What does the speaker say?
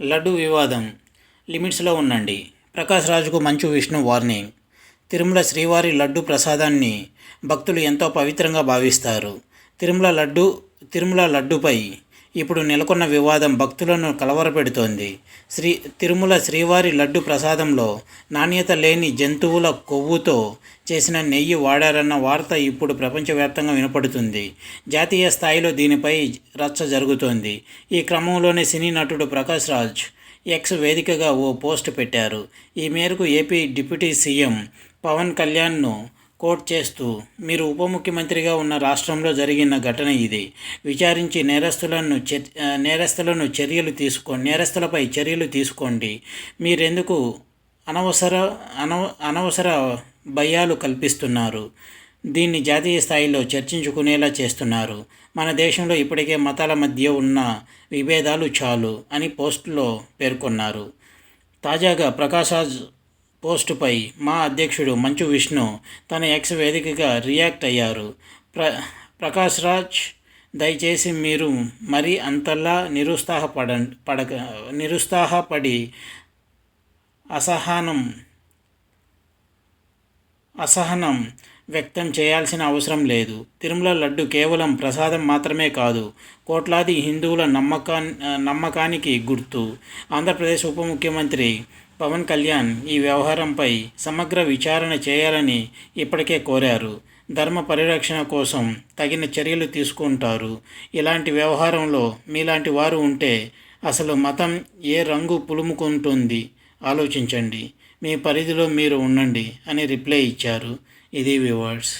లడ్డు వివాదం. లిమిట్స్లో ఉండండి. ప్రకాష్ రాజుకు మంచు విష్ణు వార్నింగ్. తిరుమల శ్రీవారి లడ్డు ప్రసాదాన్ని భక్తులు ఎంతో పవిత్రంగా భావిస్తారు. తిరుమల లడ్డు తిరుమల లడ్డుపై ఇప్పుడు నెలకొన్న వివాదం భక్తులను కలవరపెడుతోంది. శ్రీ తిరుమల శ్రీవారి లడ్డు ప్రసాదంలో నాణ్యత లేని జంతువుల కొవ్వుతో చేసిన నెయ్యి వాడారన్న వార్త ఇప్పుడు ప్రపంచవ్యాప్తంగా వినపడుతుంది. జాతీయ స్థాయిలో దీనిపై రచ్చ జరుగుతోంది. ఈ క్రమంలోనే సినీ నటుడు ప్రకాష్ రాజ్ ఎక్స్ వేదికగా ఓ పోస్ట్ పెట్టారు. ఈ మేరకు ఏపీ డిప్యూటీ సీఎం పవన్ కళ్యాణ్ను కోట్ చేస్తూ మీరు ఉప ముఖ్యమంత్రిగా ఉన్న రాష్ట్రంలో జరిగిన ఘటన ఇది. విచారించి నేరస్తులను నేరస్తులను చర్యలు తీసుకో నేరస్తులపై చర్యలు తీసుకోండి. మీరెందుకు అనవసర అనవ అనవసర భయాలు కల్పిస్తున్నారు? దీన్ని జాతీయ స్థాయిలో చర్చించుకునేలా చేస్తున్నారు. మన దేశంలో ఇప్పటికే మతాల మధ్య ఉన్న విభేదాలు చాలు అని పోస్టులో పేర్కొన్నారు. తాజాగా ప్రకాశాజ్ పోస్టుపై మా అధ్యక్షుడు మంచు విష్ణు తన ఎక్స్ వేదికగా రియాక్ట్ అయ్యారు. ప్ర ప్రకాష్ రాజ్ దయచేసి మీరు మరీ అంతలా నిరుత్సాహపడ పడక నిరుత్సాహపడి అసహనం అసహనం వ్యక్తం చేయాల్సిన అవసరం లేదు. తిరుమల లడ్డు కేవలం ప్రసాదం మాత్రమే కాదు కోట్లాది హిందువుల నమ్మకా నమ్మకానికి గుర్తు. ఆంధ్రప్రదేశ్ ఉప ముఖ్యమంత్రి పవన్ కళ్యాణ్ ఈ వ్యవహారంపై సమగ్ర విచారణ చేయాలని ఇప్పటికే కోరారు. ధర్మ పరిరక్షణ కోసం తగిన చర్యలు తీసుకుంటారు. ఇలాంటి వ్యవహారంలో మీలాంటి వారు ఉంటే అసలు మతం ఏ రంగు పులుముకుంటుంది? ఆలోచించండి. మీ పరిధిలో మీరు ఉండండి అని రిప్లై ఇచ్చారు. ఇది వ్యూవర్స్